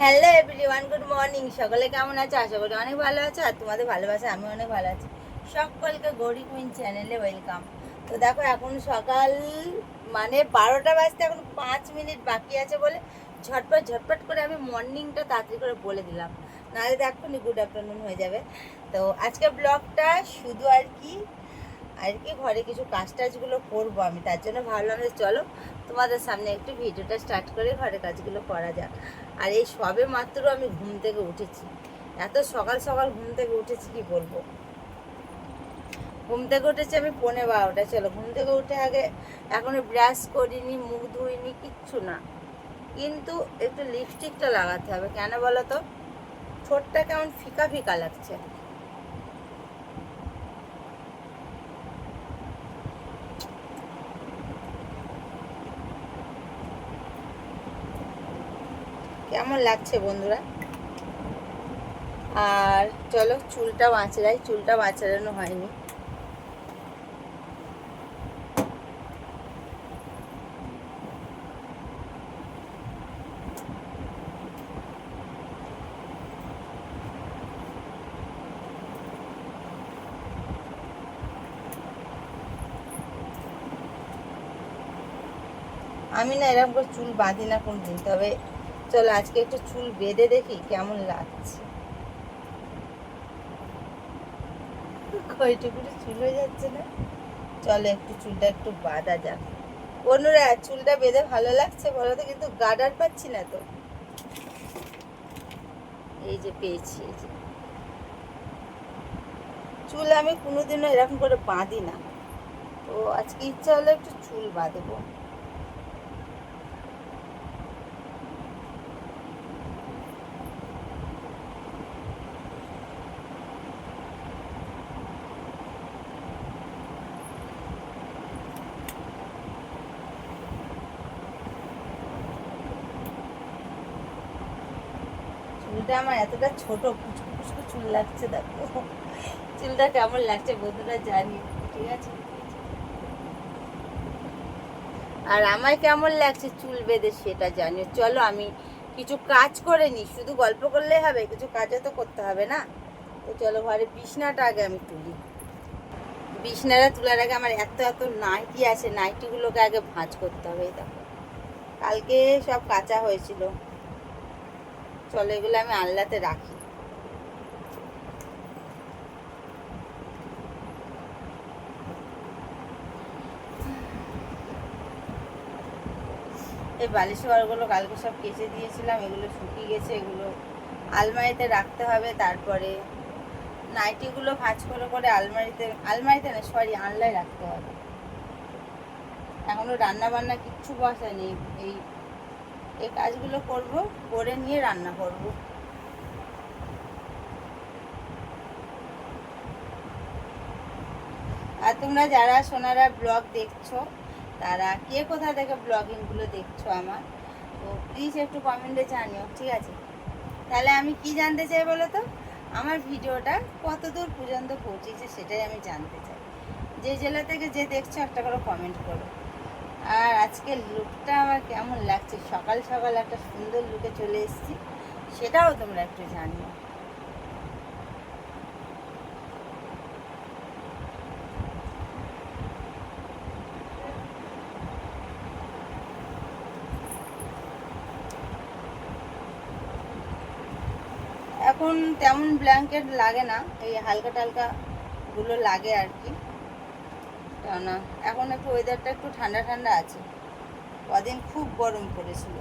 Hello everyone good morning সকলে কেমন আছো? আশা করি অনেক ভালো আছো আর তোমাদের ভালোবাসা আমি অনেক ভালো আছি। সকলকে গৌরী কুইন চ্যানেলে ওয়েলকাম। তো দেখো, এখন সকাল মানে বারোটা বাজতে এখন পাঁচ মিনিট বাকি আছে বলে ঝটপট ঝটপট করে আমি মর্নিংটা তাড়াতাড়ি করে বলে দিলাম। নাহলে দেখুনি গুড আফটারনুন হয়ে যাবে। তো আজকে ব্লগটা শুধু আর কি আর কি ঘরে কিছু কাজ টাজগুলো করব আমি। তার জন্য ভাবলাম যে চলো তোমাদের সামনে একটু ভিডিওটা স্টার্ট করে ঘরের কাজগুলো করা যাক। আর এই সবে মাত্র আমি ঘুম থেকে উঠেছি। এত সকাল সকাল ঘুম থেকে উঠেছি, কি বলব? ঘুম থেকে উঠেছি আমি পনে বারোটা চলো, ঘুম থেকে উঠে আগে এখনও ব্রাশ করিনি, মুখ ধুইনি, কিচ্ছু না। কিন্তু একটু লিপস্টিকটা লাগাতে হবে, কেন বলো তো ঠোঁটটা কেমন ফিকা ফিকা লাগছে। কেমন লাগছে বন্ধুরা? আর চলো চুলটা বাঁচড়াই, চুলটা বাঁচানো হয়নি। আমি না এরকম করে চুল বাঁধি না কোনদিন, তবে চলো আজকে একটু চুল বেঁধে দেখি, কেমন লাগছে। কয়টুকু চুল হয়ে যাচ্ছে না? চলো একটু চুলটা একটু বাঁধা যাক। অন্যরা চুলটা বেঁধে ভালো লাগছে বলো তো, কিন্তু গার্ডার পাচ্ছি না তো। এই যে পেয়েছি, এই যে। চুল আমি কোনোদিনও এরকম করে বাঁধি না। তো আজকে ইচ্ছা হলো একটু চুল বাঁধবো। চুলটা আমার এতটা ছোট কুচকু কুচকু চুল লাগছে দেখো। চুলটা কেমন লাগছে বন্ধুরা জানি ঠিক আছে? আর আমায় কেমন লাগছে চুল বেঁধে সেটা জানি চলো আমি কিছু কাজ করে নি, শুধু গল্প করলেই হবে, কিছু কাজও তো করতে হবে না? তো চলো ঘরে বিছনাটা আগে আমি তুলি। বিছনাটা তোলার আগে আমার এত এত নাইটি আছে, নাইটিগুলোকে আগে ভাঁজ করতে হবে দেখো। কালকে সব কাঁচা হয়েছিল। চলো এগুলো আমি আল্লাতে রাখি। এই বালিশ ওয়ারগুলো কালকে সব কেচে দিয়েছিলাম, এগুলো শুকিয়ে গেছে, এগুলো আলমারিতে রাখতে হবে, তারপরে নাইটিগুলো ভাঁজ করে করে আলমারিতে আলমারিতে না, সরি আনলায় রাখতে হবে। এখনও রান্না বান্না কিচ্ছু বসায়নি, এই এই কাজগুলো করব, করে নিয়ে রান্না করব। আর তোমরা যারা সোনারা ব্লগ দেখছ, তারা কে কোথা থেকে ব্লগিংগুলো দেখছ আমার, তো প্লিজ একটু কমেন্টে জানিও, ঠিক আছে? তাহলে আমি কি জানতে চাই বলো তো? আমার ভিডিওটা কত দূর পর্যন্ত পৌঁছেছে সেটাই আমি জানতে চাই। যে জেলা থেকে যে দেখছ, একটা করে কমেন্ট করো। আর আজকে লুকটা আমার কেমন লাগছে? সকাল সকাল একটা সুন্দর লুকে চলে এসেছি। সেটাও তোমরা একটু জানিও। এখন তেমন ব্ল্যাঙ্কেট লাগে না। এই হালকা টালকা গুলো লাগে আর কি। কেননা এখন একটু ওয়েদারটা একটু ঠান্ডা ঠান্ডা আছে। কদিন খুব গরম পড়েছিল।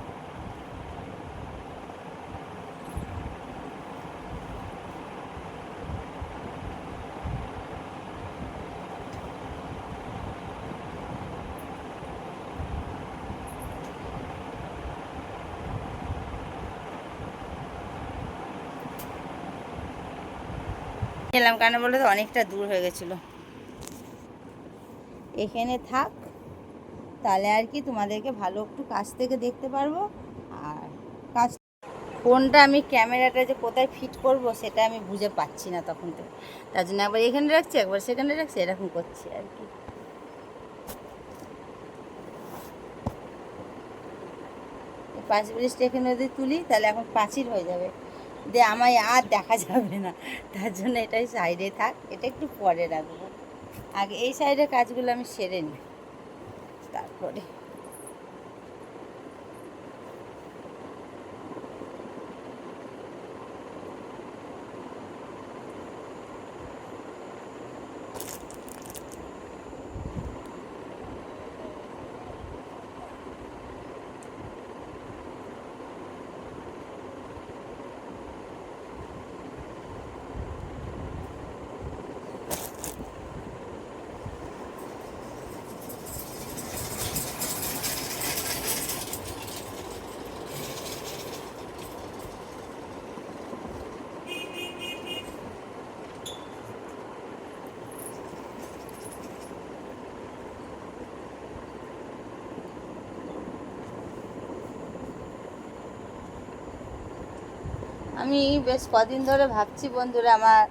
গেলাম কেন বলে তো? অনেকটা দূর হয়ে গেছিল। এখানে থাক। তাহলে আর কি তোমাদেরকে ভালো একটু কাছ থেকে দেখতে পারব। আর কাছ ফোনটা আমি ক্যামেরাটা যে কোথায় ফিট করব সেটা আমি বুঝে পাচ্ছি না তখন তো তার জন্য একবার এখানে রাখছি, একবার সেখানে রাখছি, এরকম করছি আর কি। পাঁচ ব্রিজটা এখানে যদি তুলি, তাহলে এখন পাঁচির হয়ে যাবে। দিয়ে আমায় আর দেখা যাবে না। তার জন্য এটাই সাইডে থাক, এটা একটু পরে রাখব। আগে এই সাইডের কাজগুলো আমি সেরে নিই তারপরে আমি বেশ কদিন ধরে ভাবছি বন্ধুরা, আমার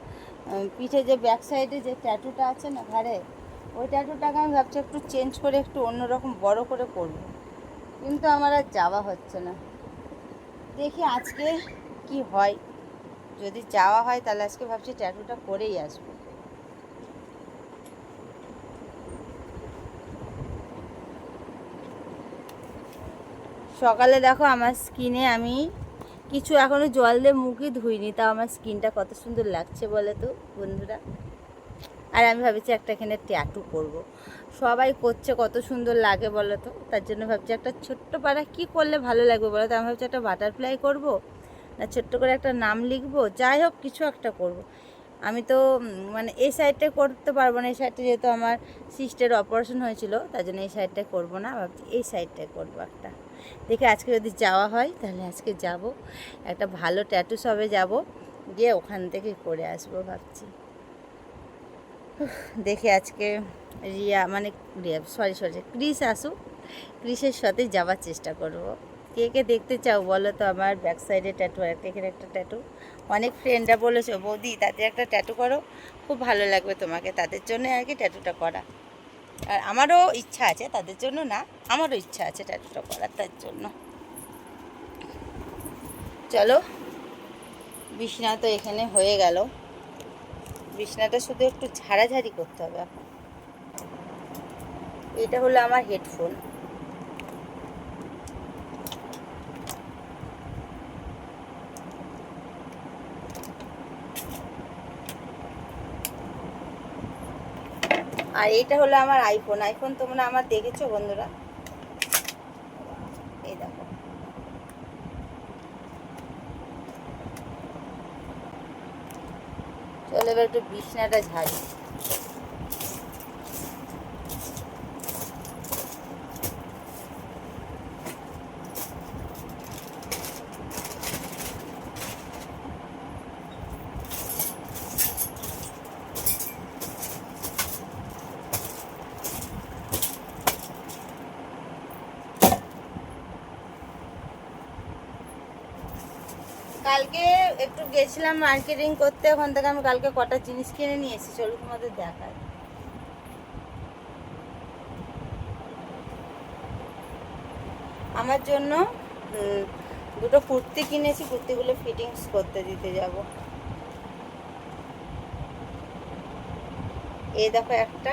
পিঠে যে ব্যাক সাইডে যে ট্যাটুটা আছে না ঘাড়ে, ওই ট্যাটুটাকে আমি ভাবছি একটু চেঞ্জ করে একটু অন্যরকম বড় করে করব। কিন্তু আমার আর যাওয়া হচ্ছে না। দেখি আজকে কি হয়। যদি যাওয়া হয় তাহলে আজকে ভাবছি ট্যাটুটা করেই আসব। সকালে দেখো আমার স্কিনে আমি কিছু এখনও জল দিয়ে মুখই ধুইনি, তাও আমার স্কিনটা কত সুন্দর লাগছে বলে তো বন্ধুরা আর আমি ভাবছি একটা এখানে ট্যাটু করব। সবাই করছে কত সুন্দর লাগে বলো তো, তার জন্য ভাবছি একটা ছোট্ট পাড়া কি করলে ভালো লাগবে বলো তো আমি ভাবছি একটা বাটারফ্লাই করব, না ছোট্ট করে একটা নাম লিখব, যাই হোক কিছু একটা করব। আমি তো মানে এই সাইডটায় করতে পারব না, এই সাইডটা যেহেতু আমার সিস্টের অপারেশন হয়েছিল, তার জন্য এই সাইডটায় করব না, ভাবছি এই সাইডটায় করব একটা দেখে আজকে যদি যাওয়া হয়, তাহলে আজকে যাব। একটা ভালো ট্যাটু সবে যাব, গিয়ে ওখান থেকে করে আসব ভাবছি। দেখে আজকে রিয়া মানে রিয়া সরি সরি ক্রিস আসুক। ক্রিসের সাথে যাওয়ার চেষ্টা করব। কে কে দেখতে চাও বলো তো আমার ব্যাক সাইডে ট্যাটু আর একটা এখানে একটা ট্যাটু অনেক ফ্রেন্ডরা বলেছ, বৌদি তাদের একটা ট্যাটু করো। খুব ভালো লাগবে তোমাকে। তাদের জন্য আর কি ট্যাটুটা করা। আর আমারও ইচ্ছা আছে, তাদের জন্য না। আমারও ইচ্ছা আছে ট্যাটুটা করার তার জন্য। চলো, বিছনা তো এখানে হয়ে গেল। বিছনাটা শুধু একটু ঝাড়াঝাড়ি করতে হবে এখন। এটা হলো আমার হেডফোন। আর এটা হলো আমার আইফোন আইফোন তোমরা আমার দেখেছ বন্ধুরা এই দেখো চলো এবার একটু বিছনাটা ঝাড়ি কালকে একটু গেছিলাম মার্কেটিং করতে, ওখান থেকে আমি কালকে কটা জিনিস কিনে নিয়ে এসেছি, চলো তোমাদের দেখায় আমার জন্য দুটো কুর্তি কিনেছি, কুর্তিগুলো ফিটিংস করতে দিতে যাব। এই দেখো একটা।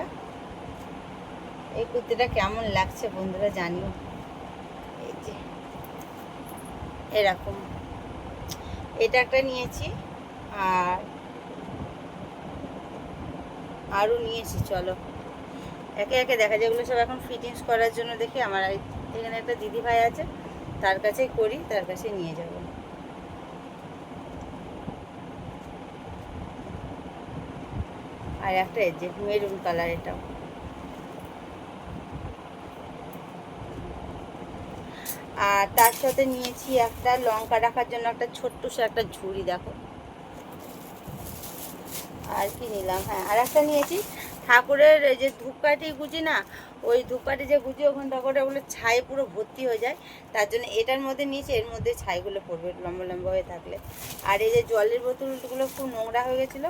এই কুর্তিটা কেমন লাগছে বন্ধুরা জানিও। এই যে, এরকম। এটা একটা নিয়েছি, আর আরও নিয়েছি, চলো। একে একে দেখা যায় এগুলো সব এখন ফিটিংস করার জন্য দেখি। আমার এখানে একটা দিদি ভাই আছে, তার কাছেই করি, তার কাছে নিয়ে যাব। আর একটা যে মেরুন কালার এটাও। আর তার সাথে নিয়েছি একটা লঙ্কা রাখার জন্য একটা ছোট্ট সে একটা ঝুড়ি, দেখো। আর কি নিলাম হ্যাঁ আর একটা নিয়েছি। ঠাকুরের যে ধূপকাঠি গুজি না, ওই ধূপকাঠি যে গুজি ওখানটা করে ওগুলো ছাই পুরো ভর্তি হয়ে যায়। তার জন্য এটার মধ্যে নিয়েছি, এর মধ্যে ছাইগুলো পড়বে লম্বা লম্বা হয়ে থাকলে। আর এই যে জলের বোতলগুলো খুব নোংরা হয়ে গেছিল।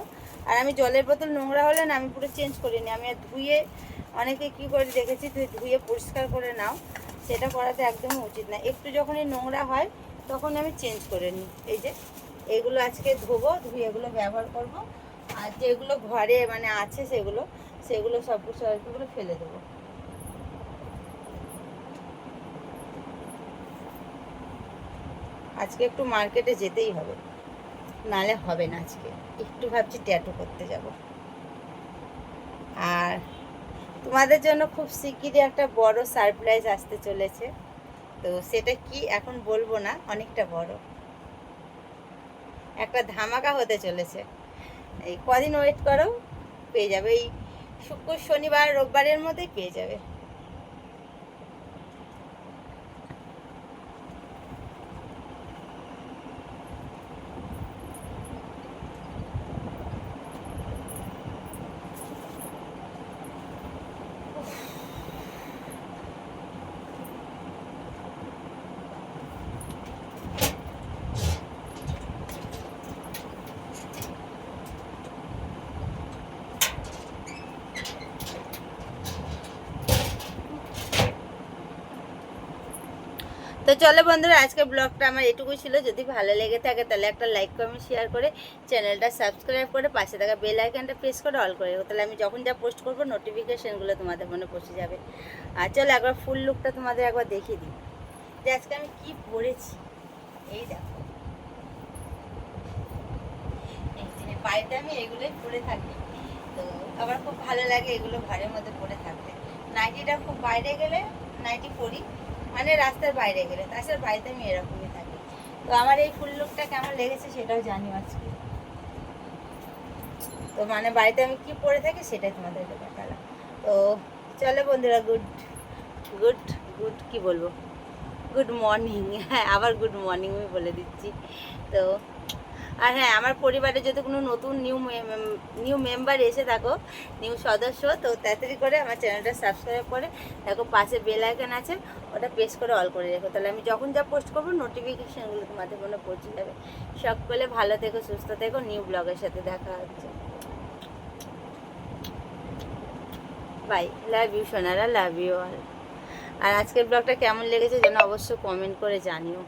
আর আমি জলের বোতল নোংরা হলে না, আমি পুরো চেঞ্জ করিনি। আমি আর ধুয়ে, অনেকে কী করে দেখেছি তুই ধুয়ে পরিষ্কার করে নাও। সেটা করাতে একদমই উচিত না। একটু যখনই নোংরা হয় তখন আমি চেঞ্জ করে নিই। এই যে, এগুলো আজকে ধোবো, ধুয়ে এগুলো ব্যবহার করব। আর যেগুলো ঘরে মানে আছে সেগুলো সেগুলো সব সবগুলো ফেলে দেবো। আজকে একটু মার্কেটে যেতেই হবে। নালে হবে না আজকে। একটু ভাবছি ট্যাটু করতে যাব। আর তোমাদের জন্য খুব শিগগিরই একটা বড় সারপ্রাইজ আসতে চলেছে। তো সেটা কি এখন বলব না, অনেকটা বড়। একটা ধামাকা হতে চলেছে। এই কদিন ওয়েট করো, পেয়ে যাবে। এই শুক্র, শনিবার, রোববারের মধ্যেই পেয়ে যাবে। চলো বন্ধুরা আজকে ব্লগটা আমার এটুকুই ছিল। যদি ভালো লেগে থাকে তাহলে একটা লাইক কমেন্ট শেয়ার করে চ্যানেলটা সাবস্ক্রাইব করে পাশে থাকা বেল আইকনটা প্রেস করে অল করে রাখো। তাহলে আমি যখন যা পোস্ট করব নোটিফিকেশানগুলো তোমাদের মনে পৌঁছে যাবে। আর চলো একবার ফুল লুকটা তোমাদের একবার দেখিয়ে দিই। যে আজকে আমি কি পরেছি? এই দেখো। বাড়িতে আমি এগুলোই পরে থাকি। তো আমার খুব ভালো লাগে এগুলো ঘরের মধ্যে পরে থাকতে। নাইটিটা খুব বাইরে গেলে নাইটি পরি। মানে রাস্তার বাইরে গেলে, তাছাড়া বাড়িতে আমি এরকমই থাকি। তো আমার এই ফুল লুকটা কেমন লেগেছে সেটাও জানি আজকে। তো মানে বাড়িতে আমি কি পরে থাকি সেটাই তোমাদেরকে দেখালাম। তো চলো বন্ধুরা গুড গুড গুড কি বলব? গুড মর্নিং হ্যাঁ আবার গুড মর্নিং আমি বলে দিচ্ছি। তো আর হ্যাঁ আমার পরিবারে যদি কোনো নতুন নিউ নিউ মেম্বার এসে থাকো নিউ সদস্য, তো তাড়াতাড়ি করে আমার চ্যানেলটা সাবস্ক্রাইব করে, দেখো পাশে বেল আইকন আছে, ওটা প্রেস করে অল করে রেখো। তাহলে আমি যখন যা পোস্ট করব নোটিফিকেশানগুলো তোমাদের মনে পৌঁছে যাবে। সকলে ভালো থেকো, সুস্থ থেকো নিউ ব্লগের সাথে দেখা হচ্ছে। বাই লাভ ইউ সোনারা লাভ ইউ অল আর আজকের ব্লগটা কেমন লেগেছে যেন অবশ্যই কমেন্ট করে জানিও।